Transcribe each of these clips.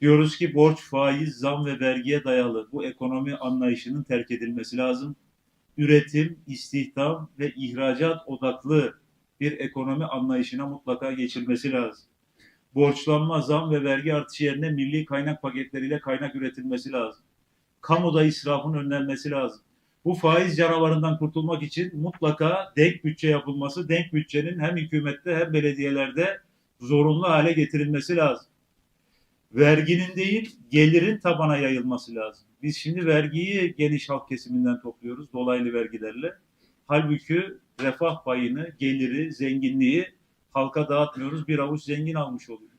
Diyoruz ki borç, faiz, zam ve vergiye dayalı bu ekonomi anlayışının terk edilmesi lazım. Üretim, istihdam ve ihracat odaklı bir ekonomi anlayışına mutlaka geçilmesi lazım. Borçlanma, zam ve vergi artışı yerine milli kaynak paketleriyle kaynak üretilmesi lazım. Kamuda israfın önlenmesi lazım. Bu faiz canavarından kurtulmak için mutlaka denk bütçe yapılması, denk bütçenin hem hükümette hem belediyelerde zorunlu hale getirilmesi lazım verginin değil gelirin tabana yayılması lazım. Biz şimdi vergiyi geniş halk kesiminden topluyoruz dolaylı vergilerle. Halbuki refah payını, geliri, zenginliği halka dağıtmıyoruz. Bir avuç zengin almış oluyor.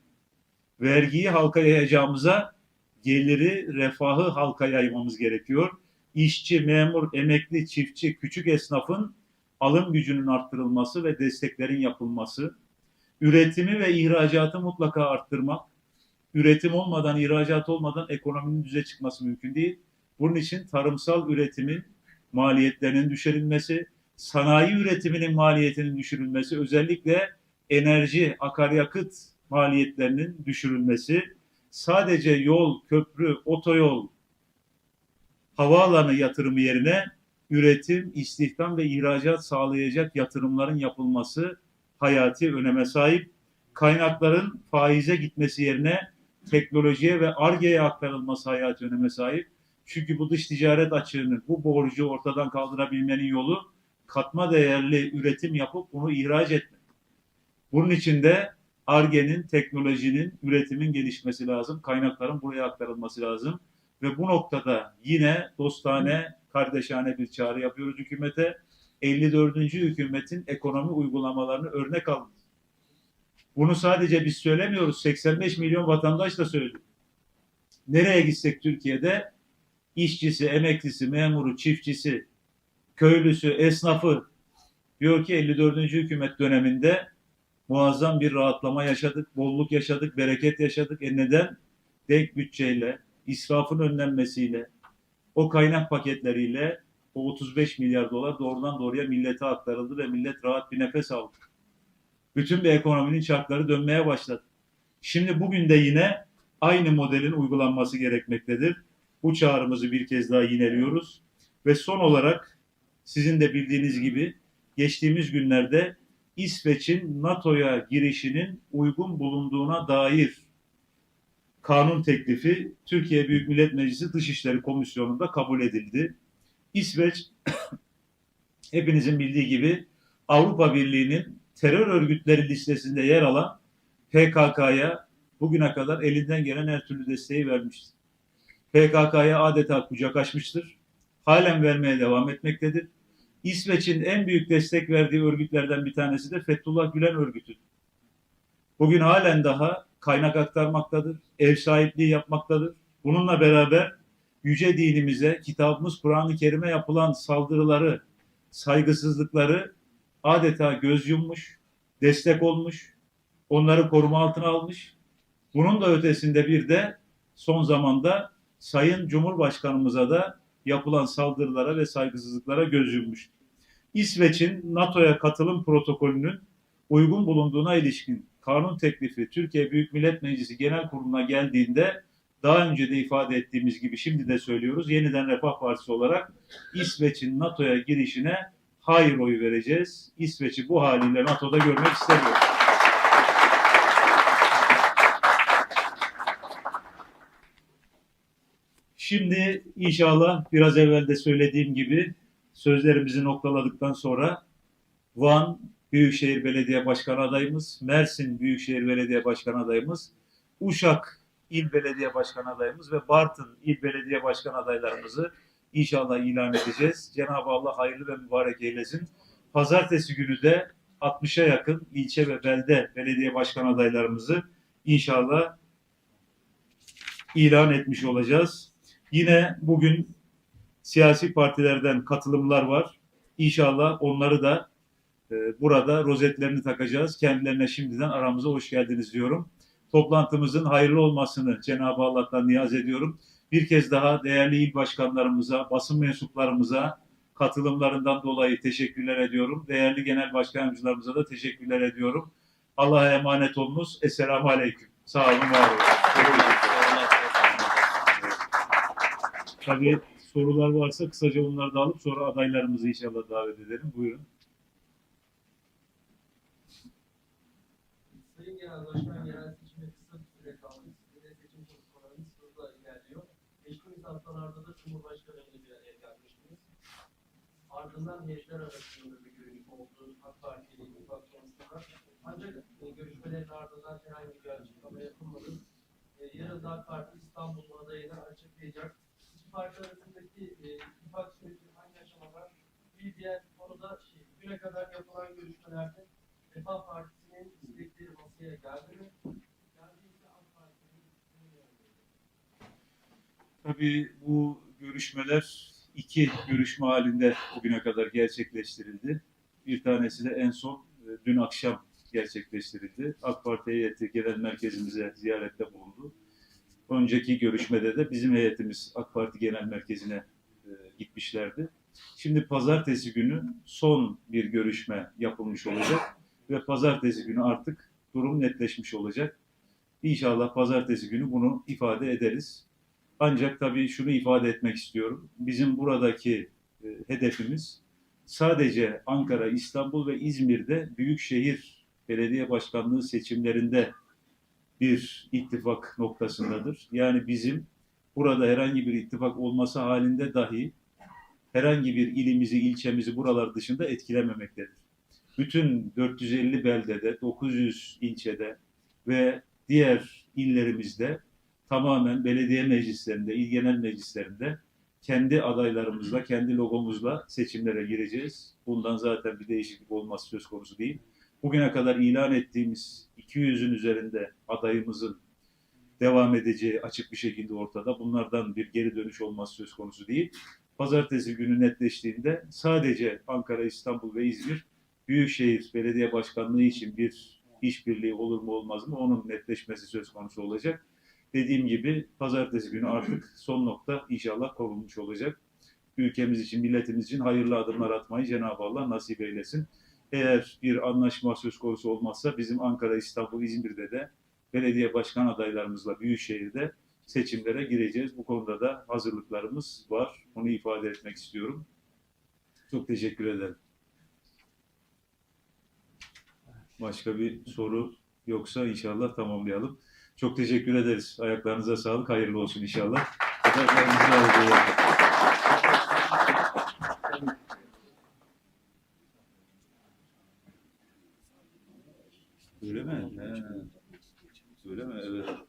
Vergiyi halka yayacağımıza geliri, refahı halka yaymamız gerekiyor. İşçi, memur, emekli, çiftçi, küçük esnafın alım gücünün arttırılması ve desteklerin yapılması, üretimi ve ihracatı mutlaka arttırmak, üretim olmadan, ihracat olmadan ekonominin düze çıkması mümkün değil. Bunun için tarımsal üretimin maliyetlerinin düşürülmesi, sanayi üretiminin maliyetinin düşürülmesi, özellikle enerji, akaryakıt maliyetlerinin düşürülmesi, sadece yol, köprü, otoyol, havaalanı yatırımı yerine üretim, istihdam ve ihracat sağlayacak yatırımların yapılması hayati öneme sahip. Kaynakların faize gitmesi yerine teknolojiye ve ARGE'ye aktarılması hayati öneme sahip. Çünkü bu dış ticaret açığını, bu borcu ortadan kaldırabilmenin yolu katma değerli üretim yapıp bunu ihraç etmek. Bunun için de ARGE'nin, teknolojinin, üretimin gelişmesi lazım. Kaynakların buraya aktarılması lazım. Ve bu noktada yine dostane, kardeşane bir çağrı yapıyoruz hükümete. 54. hükümetin ekonomi uygulamalarını örnek alın. Bunu sadece biz söylemiyoruz. 85 milyon vatandaş da söylüyor. Nereye gitsek Türkiye'de işçisi, emeklisi, memuru, çiftçisi, köylüsü, esnafı diyor ki 54. hükümet döneminde muazzam bir rahatlama yaşadık, bolluk yaşadık, bereket yaşadık. E neden? Denk bütçeyle, israfın önlenmesiyle, o kaynak paketleriyle o 35 milyar dolar doğrudan doğruya millete aktarıldı ve millet rahat bir nefes aldı bütün bir ekonominin çarkları dönmeye başladı. Şimdi bugün de yine aynı modelin uygulanması gerekmektedir. Bu çağrımızı bir kez daha yineliyoruz. Ve son olarak sizin de bildiğiniz gibi geçtiğimiz günlerde İsveç'in NATO'ya girişinin uygun bulunduğuna dair kanun teklifi Türkiye Büyük Millet Meclisi Dışişleri Komisyonu'nda kabul edildi. İsveç hepinizin bildiği gibi Avrupa Birliği'nin terör örgütleri listesinde yer alan PKK'ya bugüne kadar elinden gelen her türlü desteği vermiştir. PKK'ya adeta kucak açmıştır. Halen vermeye devam etmektedir. İsveç'in en büyük destek verdiği örgütlerden bir tanesi de Fethullah Gülen örgütü. Bugün halen daha kaynak aktarmaktadır, ev sahipliği yapmaktadır. Bununla beraber yüce dinimize, kitabımız Kur'an-ı Kerim'e yapılan saldırıları, saygısızlıkları adeta göz yummuş, destek olmuş, onları koruma altına almış. Bunun da ötesinde bir de son zamanda Sayın Cumhurbaşkanımıza da yapılan saldırılara ve saygısızlıklara göz yummuş. İsveç'in NATO'ya katılım protokolünün uygun bulunduğuna ilişkin kanun teklifi Türkiye Büyük Millet Meclisi Genel Kurulu'na geldiğinde daha önce de ifade ettiğimiz gibi şimdi de söylüyoruz. Yeniden Refah Partisi olarak İsveç'in NATO'ya girişine hayır oyu vereceğiz. İsveç'i bu haliyle NATO'da görmek istemiyoruz. Şimdi inşallah biraz evvel de söylediğim gibi sözlerimizi noktaladıktan sonra Van Büyükşehir Belediye Başkanı adayımız, Mersin Büyükşehir Belediye Başkanı adayımız, Uşak İl Belediye Başkanı adayımız ve Bartın İl Belediye Başkanı adaylarımızı inşallah ilan edeceğiz. Cenab-ı Allah hayırlı ve mübarek eylesin. Pazartesi günü de 60'a yakın ilçe ve belde belediye başkan adaylarımızı inşallah ilan etmiş olacağız. Yine bugün siyasi partilerden katılımlar var. İnşallah onları da e, burada rozetlerini takacağız. Kendilerine şimdiden aramıza hoş geldiniz diyorum. Toplantımızın hayırlı olmasını Cenab-ı Allah'tan niyaz ediyorum. Bir kez daha değerli il başkanlarımıza, basın mensuplarımıza katılımlarından dolayı teşekkürler ediyorum. Değerli genel başkan yardımcılarımıza da teşekkürler ediyorum. Allah'a emanet olunuz. Esselamu Aleyküm. Sağ olun, var olun. Tabii sorular varsa kısaca onları da alıp sonra adaylarımızı inşallah davet edelim. Buyurun. Sayın Genel Başkan, yerel haftalarda da Cumhurbaşkanı ile bir araya gelmiştiniz. Ardından eşler arasında bir görüşme oldu. AK Parti ile ittifak. Ancak e, görüşmelerin ardından herhangi bir açıklama yapılmadı. E, yarın AK Parti İstanbul adayını açıklayacak. İki parti arasındaki e, ittifak süreci hangi aşamada? Bir diğer konuda şey, bugüne kadar yapılan görüşmelerde Refah Partisi'nin istekleri masaya geldi mi? Tabii bu görüşmeler iki görüşme halinde bugüne kadar gerçekleştirildi. Bir tanesi de en son e, dün akşam gerçekleştirildi. AK Parti heyeti genel merkezimize ziyarette bulundu. Önceki görüşmede de bizim heyetimiz AK Parti genel merkezine e, gitmişlerdi. Şimdi pazartesi günü son bir görüşme yapılmış olacak ve pazartesi günü artık durum netleşmiş olacak. İnşallah pazartesi günü bunu ifade ederiz. Ancak tabii şunu ifade etmek istiyorum. Bizim buradaki e, hedefimiz sadece Ankara, İstanbul ve İzmir'de büyükşehir belediye başkanlığı seçimlerinde bir ittifak noktasındadır. Yani bizim burada herhangi bir ittifak olması halinde dahi herhangi bir ilimizi, ilçemizi buralar dışında etkilememektedir. Bütün 450 beldede, 900 ilçede ve diğer illerimizde tamamen belediye meclislerinde, il genel meclislerinde kendi adaylarımızla, kendi logomuzla seçimlere gireceğiz. Bundan zaten bir değişiklik olması söz konusu değil. Bugüne kadar ilan ettiğimiz 200'ün üzerinde adayımızın devam edeceği açık bir şekilde ortada. Bunlardan bir geri dönüş olması söz konusu değil. Pazartesi günü netleştiğinde sadece Ankara, İstanbul ve İzmir Büyükşehir Belediye Başkanlığı için bir işbirliği olur mu olmaz mı onun netleşmesi söz konusu olacak. Dediğim gibi pazartesi günü artık son nokta inşallah konulmuş olacak. Ülkemiz için, milletimiz için hayırlı adımlar atmayı Cenab-ı Allah nasip eylesin. Eğer bir anlaşma söz konusu olmazsa bizim Ankara, İstanbul, İzmir'de de belediye başkan adaylarımızla Büyükşehir'de seçimlere gireceğiz. Bu konuda da hazırlıklarımız var. Onu ifade etmek istiyorum. Çok teşekkür ederim. Başka bir soru yoksa inşallah tamamlayalım. Çok teşekkür ederiz. Ayaklarınıza sağlık. Hayırlı olsun inşallah. Öyle mi? Öyle mi? Evet.